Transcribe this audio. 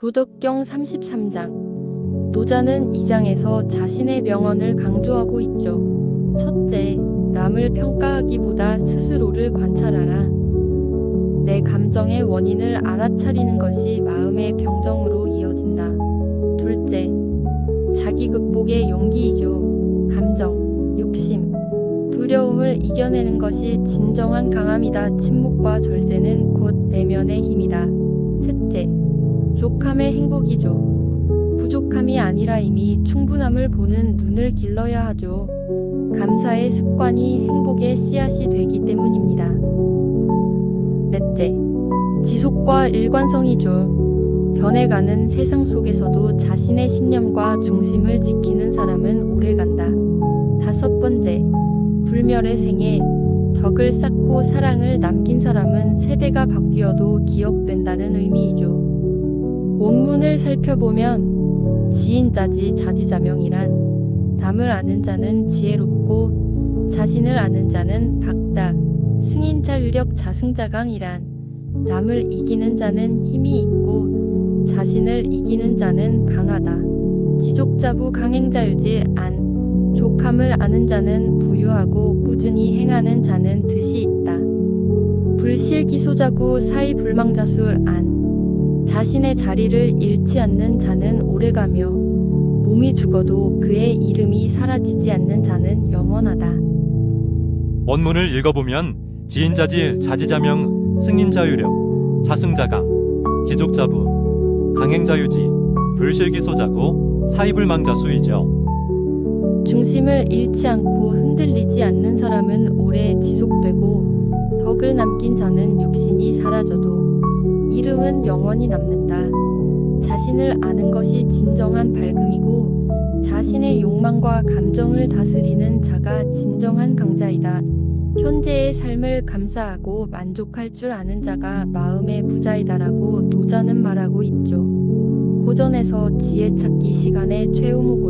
도덕경 33장 노자는 이 장에서 자신의 명언을 강조하고 있죠. 첫째, 남을 평가하기보다 스스로를 관찰하라. 내 감정의 원인을 알아차리는 것이 마음의 병정으로 이어진다. 둘째, 자기 극복의 용기이죠. 감정, 욕심, 두려움을 이겨내는 것이 진정한 강함이다. 침묵과 절제는 곧 내면의 힘이다. 셋째, 족함의 행복이죠. 부족함이 아니라 이미 충분함을 보는 눈을 길러야 하죠. 감사의 습관이 행복의 씨앗이 되기 때문입니다. 넷째, 지속과 일관성이죠. 변해가는 세상 속에서도 자신의 신념과 중심을 지키는 사람은 오래간다. 다섯 번째, 불멸의 생애, 덕을 쌓고 사랑을 남긴 사람은 세대가 바뀌어도 기억된다는 의미이죠. 원문을 살펴보면 지인자지 자지자명이란 남을 아는 자는 지혜롭고 자신을 아는 자는 박다 승인자 유력 자승자강이란 남을 이기는 자는 힘이 있고 자신을 이기는 자는 강하다. 지족자부 강행자유지 안 족함을 아는 자는 부유하고 꾸준히 행하는 자는 듯이 있다. 불실기소자구 사이불망자술 안 자신의 자리를 잃지 않는 자는 오래가며 몸이 죽어도 그의 이름이 사라지지 않는 자는 영원하다. 원문을 읽어보면 지인자지 자지자명 승인자유력 자승자강 기족자부 강행자유지 불실기소자고 사이불망자수이죠. 중심을 잃지 않고 흔들리지 않는 사람은 오래 지속되고 이름은 영원히 남는다. 자신을 아는 것이 진정한 밝음이고 자신의 욕망과 감정을 다스리는 자가 진정한 강자이다. 현재의 삶을 감사하고 만족할 줄 아는 자가 마음의 부자이다라고 노자는 말하고 있죠. 고전에서 지혜 찾기 시간에 최우목